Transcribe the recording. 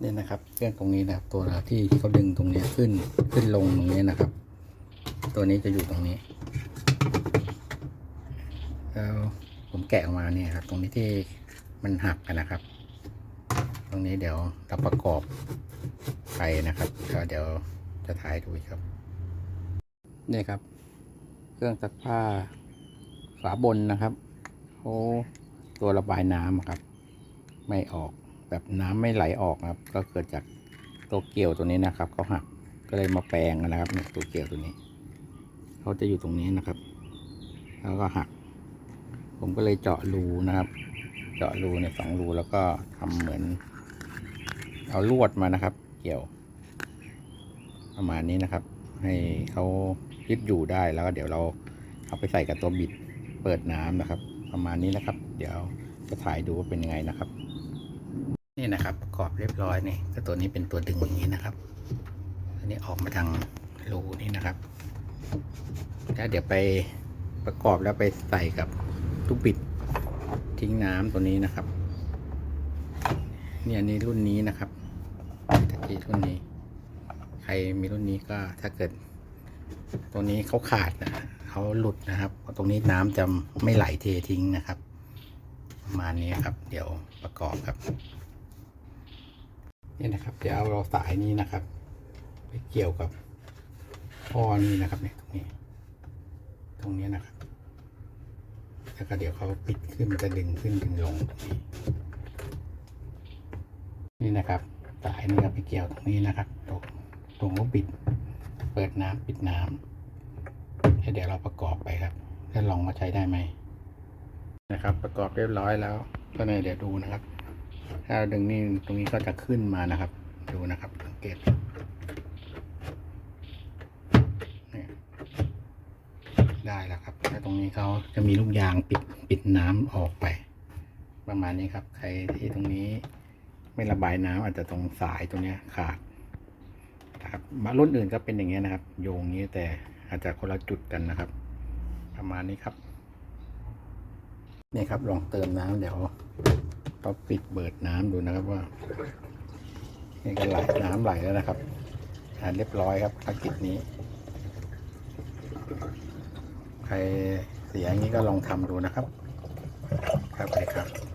เนี่ยนะครับเครื่องตรงนี้นะครับ ตัวที่ที่เขาดึงตรงนี้ขึ้นขึ้นลงตรงนี้นะครับ ตัวนี้จะอยู่ตรงนี้แล้วผมแกะออกมาเนี่ยครับ ตรงนี้ที่มันหักกันนะครับ ตรงนี้เดี๋ยวเราประกอบไปนะครับก็เดี๋ยวจะถ่ายดูครับนี่ครับ เครื่องซักผ้าฝาบนนะครับโอ้ตัวระบายน้ำครับ ไม่ออก แบบน้ำไม่ไหลออกครับ ก็เกิดจากตัวเกี่ยวตัวนี้นะครับเขาหักก็เลยมาแปลงนะครับตัวเกี่ยวตัวนี้เขาจะอยู่ตรงนี้นะครับ แล้วก็หัก ผมก็เลยเจาะรูนะครับ เจาะรูในสองรูแล้วก็ทำเหมือน เอาลวดมานะครับ เกี่ยว ประมาณนี้นะครับ ให้เขายึดอยู่ได้แล้วก็เดี๋ยวเราเอาไปใส่กับตัวบิดเปิดน้ำนะครับ ประมาณนี้นะครับ เดี๋ยวจะถ่ายดูว่าเป็นยังไงนะครับ นี่นะครับประกอบเรียบร้อยนี่ก็ตัวนี้เป็นตัวดึงอย่างนี้นะครับอันนี้ออกมาทางรูนี่นะครับ แล้วเดี๋ยวไปประกอบแล้วไปใส่กับลูกบิดทิ้งน้ำตัวนี้นะครับ เนี่ยอันนี้รุ่นนี้นะครับตะกี้รุ่นนี้ ใครมีรุ่นนี้ก็ถ้าเกิด ตัวนี้เขาขาดนะเขาหลุดนะครับ ตรงนี้น้ำจะไม่ไหลเททิ้งนะครับ ประมาณนี้ครับ เดี๋ยวประกอบครับ นี่นะครับ เดี๋ยวเอาเราสายนี้นะครับ ไปเกี่ยวกับท่อนี้นะครับเนี่ยตรงนี้ ตรงนี้นะครับ แล้วก็เดี๋ยวเขาปิดขึ้นจะดึงขึ้นดึงลงตรงนี้นี่นะครับสายนี้ครับไปเกี่ยวตรงนี้นะครับตรงตรงลูกบิด เปิดน้ำปิดน้ำแล้วเดี๋ยวเราประกอบไปครับแล้วลองมาใช้ได้ไหมนะครับ ประกอบเรียบร้อยแล้วก็เลยเดี๋ยวดูนะครับ ถ้าดึงนี่ตรงนี้ก็จะขึ้นมานะครับ ดูนะครับสังเกตได้แล้วครับแล้วตรงนี้เขาจะมีลูกยางปิดปิดน้ำออกไป ประมาณนี้ครับ ใครที่ตรงนี้ไม่ระบายน้ำอาจจะตรงสายตรงนี้ขาดนะครับมารุ่นอื่นก็เป็นอย่างเงี้ยนะครับ โยงนี้แต่อาจจะคนละจุดกันนะครับ ประมาณนี้ครับนี่ครับลองเติมน้ำเดี๋ยว เราปิดเบิดน้ำดูนะครับว่านี่ก็ไหลน้ำไหลแล้วนะครับอ่าเรียบร้อยครับภารกิจนี้ ใครเสียงนี้ก็ลองทำดูนะครับ ครับไปครับ